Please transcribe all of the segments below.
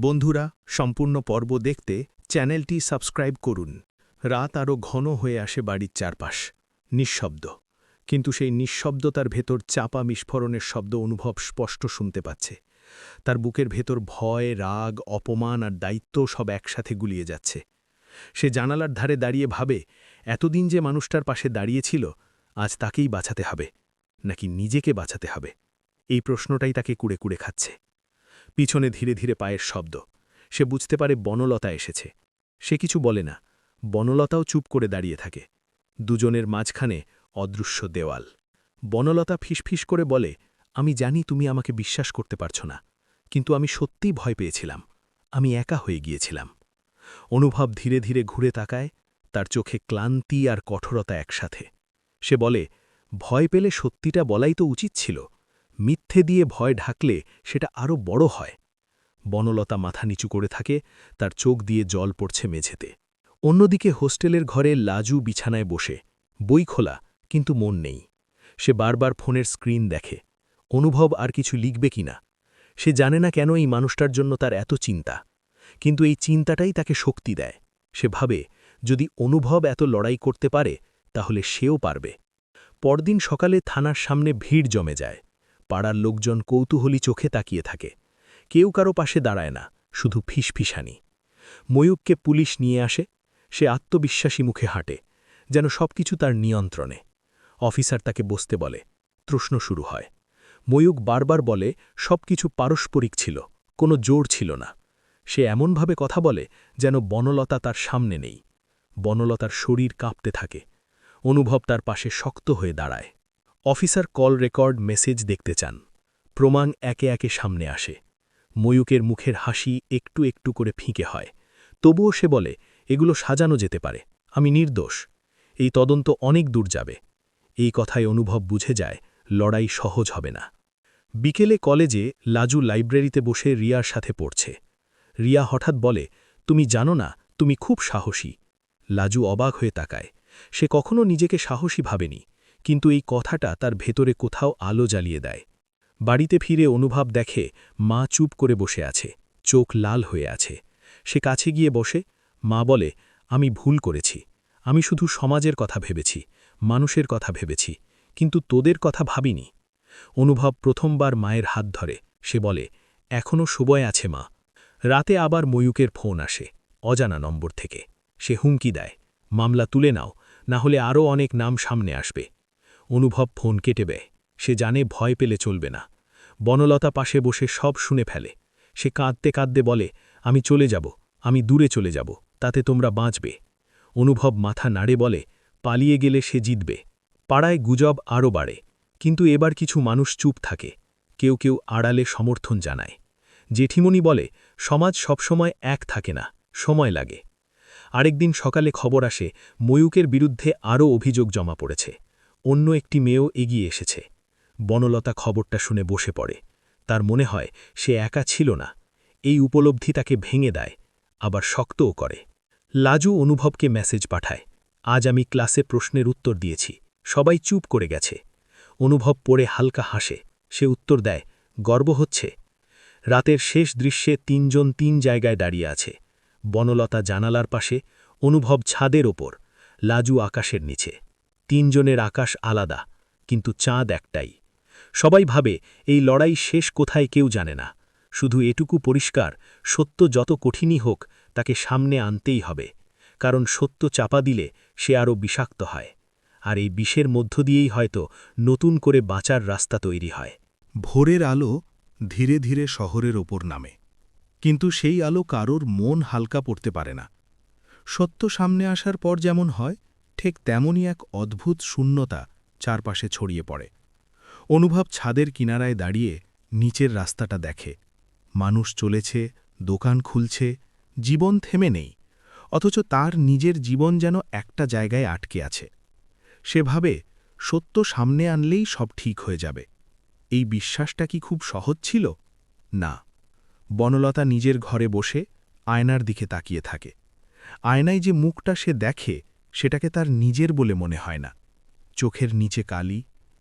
বন্ধুরা, সম্পূর্ণ পর্ব দেখতে চ্যানেলটি সাবস্ক্রাইব করুন। রাত আরও ঘন হয়ে আসে বাড়ির চারপাশ। নিঃশব্দ। কিন্তু সেই নিঃশব্দতার ভেতর চাপা বিস্ফোরণের শব্দ অনুভব স্পষ্ট শুনতে পাচ্ছে। তার বুকের ভেতর ভয়, রাগ, অপমান আর দায়িত্ব সব একসাথে গুলিয়ে যাচ্ছে। সে জানালার ধারে দাঁড়িয়ে ভাবে, এতদিন যে মানুষটার পাশে দাঁড়িয়েছিল, আজ তাকেই বাঁচাতে হবে, নাকি নিজেকে বাঁচাতে হবে? এই প্রশ্নটাই তাকে কুড়ে কুড়ে খাচ্ছে। পিছনে ধীরে ধীরে পায়ের শব্দ। সে বুঝতে পারে বনলতা এসেছে। সে কিছু বলে না। বনলতাও চুপ করে দাঁড়িয়ে থাকে। দুজনের মাঝখানে অদৃশ্য দেওয়াল। বনলতা ফিসফিস করে বলে, আমি জানি তুমি আমাকে বিশ্বাস করতে পারছ না, কিন্তু আমি সত্যিই ভয় পেয়েছিলাম। আমি একা হয়ে গিয়েছিলাম। অনুভব ধীরে ধীরে ঘুরে তাকায়, তার চোখে ক্লান্তি আর কঠোরতা একসাথে। সে বলে, ভয় পেলে সত্যিটা বলাই তো উচিত ছিল। মিথ্যে দিয়ে ভয় ঢাকলে সেটা আরও বড় হয়। বনলতা মাথা নিচু করে থাকে, তার চোখ দিয়ে জল পড়ছে মেঝেতে। অন্যদিকে হোস্টেলের ঘরে লাজু বিছানায় বসে। বই খোলা, কিন্তু মন নেই। সে বারবার ফোনের স্ক্রিন দেখে। অনুভব আর কিছু লিখবে কিনা সে জানে না কেন এই মানুষটার জন্য তার এত চিন্তা। কিন্তু এই চিন্তাটাই তাকে শক্তি দেয়। সে ভাবে, যদি অনুভব এত লড়াই করতে পারে, তাহলে সেও পারবে। পরদিন সকালে থানার সামনে ভিড় জমে যায়। পাড়ার লোকজন কৌতূহলী চোখে তাকিয়ে থাকে। কেউ কারও পাশে দাঁড়ায় না, শুধু ফিসফিসানি। ময়ূককে পুলিশ নিয়ে আসে, সে আত্মবিশ্বাসী মুখে হাঁটে, যেন সবকিছু তার নিয়ন্ত্রণে। অফিসার তাকে বসতে বলে, প্রশ্ন শুরু হয়। ময়ূক বারবার বলে, সবকিছু পারস্পরিক ছিল, কোনো জোর ছিল না। সে এমনভাবে কথা বলে, যেন বনলতা তার সামনে নেই। বনলতার শরীর কাঁপতে থাকে। অনুভব তার পাশে শক্ত হয়ে দাঁড়ায়। অফিসার কল রেকর্ড মেসেজ দেখতে চান। প্রমাণ একে একে সামনে আসে। ময়ূকের মুখের হাসি একটু একটু করে ফিঁকে হয়। তবুও সে বলে, এগুলো সাজানো যেতে পারে। আমি নির্দোষ। এই তদন্ত অনেক দূর যাবে। এই কথায় অনুভব বুঝে যায়, লড়াই সহজ হবে না। বিকেলে কলেজে লাজু লাইব্রেরিতে বসে রিয়ার সাথে পড়ছে। রিয়া হঠাৎ বলে, তুমি জানো না, তুমি খুব সাহসী। লাজু অবাক হয়ে তাকায়। সে কখনো নিজেকে সাহসী ভাবেনি। কিন্তু এই কথাটা তার ভেতরে কোথাও আলো জ্বালিয়ে দেয়। বাড়িতে ফিরে অনুভব দেখে মা চুপ করে বসে আছে, চোখ লাল হয়ে আছে। সে কাছে গিয়ে বসে, মা বলে, আমি ভুল করেছি। আমি শুধু সমাজের কথা ভেবেছি, মানুষের কথা ভেবেছি, কিন্তু তোদের কথা ভাবিনি। অনুভব প্রথমবার মায়ের হাত ধরে, সে বলে এখনও সময় আছে মা। রাতে আবার ময়ূকের ফোন আসে, অজানা নম্বর থেকে। সে হুমকি দেয়, মামলা তুলে নাও, না হলে আরও অনেক নাম সামনে আসবে। অনুভব ফোন কেটে সে জানে ভয় পেলে চলবে না। বনলতা পাশে বসে সব শুনে ফেলে। সে কাঁদতে কাঁদতে বলে, আমি চলে যাব, আমি দূরে চলে যাব, তাতে তোমরা বাঁচবে। অনুভব মাথা নাড়ে বলে, পালিয়ে গেলে সে জিতবে। পাড়ায় গুজব আরও বাড়ে, কিন্তু এবার কিছু মানুষ চুপ থাকে। কেউ কেউ আড়ালে সমর্থন জানায়। জেঠিমণি বলে, সমাজ সবসময় এক থাকে না, সময় লাগে। আরেকদিন সকালে খবর আসে, ময়ূকের বিরুদ্ধে আরও অভিযোগ জমা পড়েছে। অন্য একটি মেয়েও এগিয়ে এসেছে। বনলতা খবরটা শুনে বসে পড়ে। তার মনে হয়, সে একা ছিল না। এই উপলব্ধি তাকে ভেঙে দেয়, আবার শক্তও করে। লাজু অনুভবকে মেসেজ পাঠায়, আজ আমি ক্লাসে প্রশ্নের উত্তর দিয়েছি। সবাই চুপ করে গেছে। অনুভব পড়ে হালকা হাসে। সে উত্তর দেয়, গর্ব হচ্ছে। রাতের শেষ দৃশ্যে তিনজন তিন জায়গায় দাঁড়িয়ে আছে। বনলতা জানালার পাশে, অনুভব ছাদের ওপর, লাজু আকাশের নিচে। তিনজনের আকাশ আলাদা, কিন্তু চাঁদ একটাই। সবাই ভাবে, এই লড়াই শেষ কোথায় কেউ জানে না। শুধু এটুকু পরিষ্কার, সত্য যত কঠিনই হোক, তাকে সামনে আনতেই হবে। কারণ সত্য চাপা দিলে সে আরও বিষাক্ত হয়। আর এই বিষের মধ্য দিয়েই হয়তো নতুন করে বাঁচার রাস্তা তৈরি হয়। ভোরের আলো ধীরে ধীরে শহরের ওপর নামে। কিন্তু সেই আলো কারোর মন হালকা পড়তে পারে না। সত্য সামনে আসার পর যেমন হয় ঠিক তেমনই এক অদ্ভুত শূন্যতা চারপাশে ছড়িয়ে পড়ে। অনুভব ছাদের কিনারায় দাঁড়িয়ে নিচের রাস্তাটা দেখে। মানুষ চলেছে, দোকান খুলছে, জীবন থেমে নেই, অথচ তার নিজের জীবন যেন একটা জায়গায় আটকে আছে। সে ভাবে সত্য সামনে আনলেই সব ঠিক হয়ে যাবে। এই বিশ্বাসটা কি খুব সহজ ছিল? না। বনলতা নিজের ঘরে বসে আয়নার দিকে তাকিয়ে থাকে। আয়নায় যে মুখটা সে দেখে সেটাকে তার নিজের বলে মনে হয় না। চোখের নিচে কালি,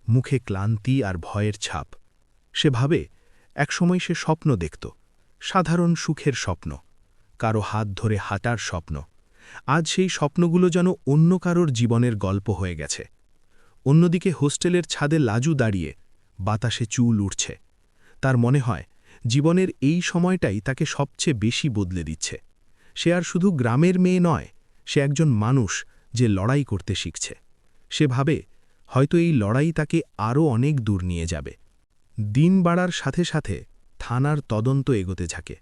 মুখে ক্লান্তি আর ভয়ের ছাপ। সে ভাবে, একসময় সে স্বপ্ন দেখত, সাধারণ সুখের স্বপ্ন, কারও হাত ধরে হাঁটার স্বপ্ন। আজ সেই স্বপ্নগুলো যেন অন্য কারোর জীবনের গল্প হয়ে গেছে। অন্যদিকে হোস্টেলের ছাদে লাজু দাঁড়িয়ে বাতাসে চুল উঠছে তার মনে হয়, জীবনের এই সময়টাই তাকে সবচেয়ে বেশি বদলে দিচ্ছে। সে আর শুধু গ্রামের মেয়ে নয়, সে একজন মানুষ যে লড়াই করতে শিখছে। সে ভাবে হয়তো এই লড়াই তাকে আরও অনেক দূর নিয়ে যাবে। দিন বাড়ার সাথে সাথে থানার তদন্ত এগোতে থাকে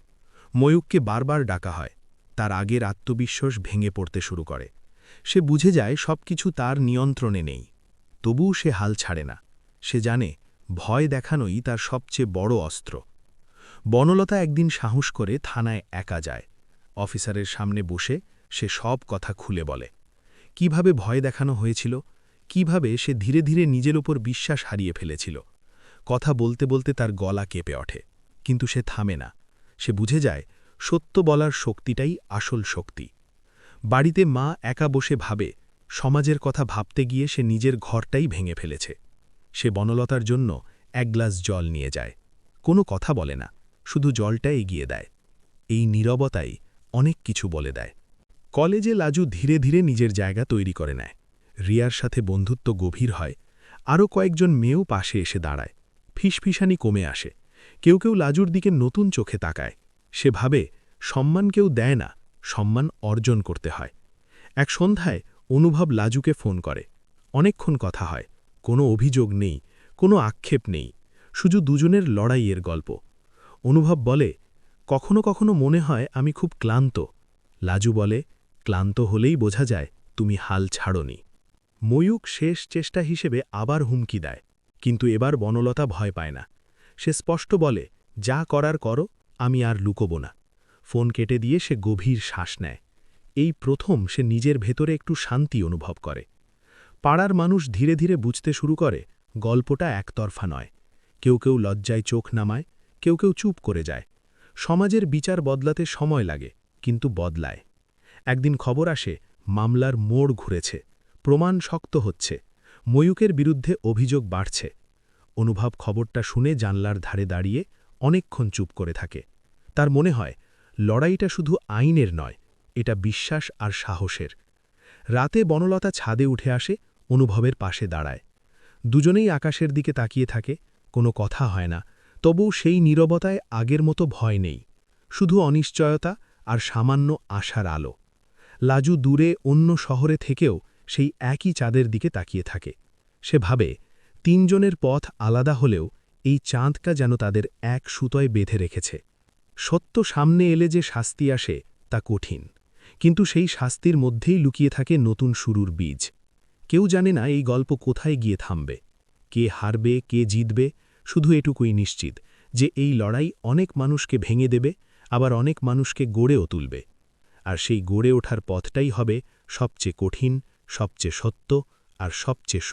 ময়ূককে বারবার ডাকা হয়। তার আগের আত্মবিশ্বাস ভেঙে পড়তে শুরু করে। সে বুঝে যায় সবকিছু তার নিয়ন্ত্রণে নেই। তবুও সে হাল ছাড়ে না। সে জানে ভয় দেখানোই তার সবচেয়ে বড় অস্ত্র। বনলতা একদিন সাহস করে থানায় একা যায়। অফিসারের সামনে বসে সে সব কথা খুলে বলে। কীভাবে ভয় দেখানো হয়েছিল, কীভাবে সে ধীরে ধীরে নিজের ওপর বিশ্বাস হারিয়ে ফেলেছিল। কথা বলতে বলতে তার গলা কেঁপে ওঠে, কিন্তু সে থামে না। সে বুঝে যায়, সত্য বলার শক্তিটাই আসল শক্তি। বাড়িতে মা একা বসে ভাবে, সমাজের কথা ভাবতে গিয়ে সে নিজের ঘরটাই ভেঙে ফেলেছে। সে বনলতার জন্য এক গ্লাস জল নিয়ে যায়। কোনো কথা বলে না, শুধু জলটা এগিয়ে দেয়। এই নীরবতাই অনেক কিছু বলে দেয়। কলেজে লাজু ধীরে ধীরে নিজের জায়গা তৈরি করে নেয়। রিয়ার সাথে বন্ধুত্ব গভীর হয়। আরও কয়েকজন মেয়েও পাশে এসে দাঁড়ায়। ফিসফিসানি কমে আসে। কেউ কেউ লাজুর দিকে নতুন চোখে তাকায়। সে ভাবে, সম্মান কেউ দেয় না, সম্মান অর্জন করতে হয়। এক সন্ধ্যায় অনুভব লাজুকে ফোন করে। অনেকক্ষণ কথা হয়। কোনো অভিযোগ নেই, কোনো আক্ষেপ নেই। শুধু দুজনের লড়াইয়ের গল্প। অনুভব বলে, কখনো কখনো মনে হয় আমি খুব ক্লান্ত। লাজু বলে ক্লান্ত হলেই বোঝা যায় তুমি হাল ছাড়নি। ময়ূক শেষ চেষ্টা হিসেবে আবার হুমকি দেয়, কিন্তু এবার বনলতা ভয় পায় না। সে স্পষ্ট বলে, যা করার করো, আমি আর লুকোব না। ফোন কেটে দিয়ে সে গভীর শ্বাস নেয়। এই প্রথম সে নিজের ভেতরে একটু শান্তি অনুভব করে। পাড়ার মানুষ ধীরে ধীরে বুঝতে শুরু করে, গল্পটা একতরফা নয়। কেউ কেউ লজ্জায় চোখ নামায়, কেউ কেউ চুপ করে যায়। সমাজের বিচার বদলাতে সময় লাগে, কিন্তু বদলায়। একদিন খবর আসে, মামলার মোড় ঘুরেছে, প্রমাণ শক্ত হচ্ছে, ময়ূকের বিরুদ্ধে অভিযোগ বাড়ছে। অনুভব খবরটা শুনে জানলার ধারে দাঁড়িয়ে অনেকক্ষণ চুপ করে থাকে। তার মনে হয়, লড়াইটা শুধু আইনের নয়, এটা বিশ্বাস আর সাহসের। রাতে বনলতা ছাদে উঠে আসে, অনুভবের পাশে দাঁড়ায়। দুজনেই আকাশের দিকে তাকিয়ে থাকে, কোনো কথা হয় না, তবু সেই নীরবতায় আগের মতো ভয় নেই। শুধু অনিশ্চয়তা আর সামান্য আশার আলো। লাজু দূরে অন্য শহরে থেকেও সেই একই চাঁদের দিকে তাকিয়ে থাকে। সে ভাবে, তিনজনের পথ আলাদা হলেও এই চাঁদটা যেন তাদের এক সুতোয় বেঁধে রেখেছে। সত্য সামনে এলে যে শাস্তি আসে তা কঠিন, কিন্তু সেই শাস্তির মধ্যেই লুকিয়ে থাকে নতুন শুরুর বীজ। কেউ জানে না এই গল্প কোথায় গিয়ে থামবে, কে হারবে, কে জিতবে, শুধু এটুকুই নিশ্চিত যে এই লড়াই অনেক মানুষকে ভেঙে দেবে, আবার অনেক মানুষকে গড়েও তুলবে। আর সেই গড়ে ওঠার পথটাই হবে সবচেয়ে কঠিন সবচেয়ে সত্য আর সবচেয়ে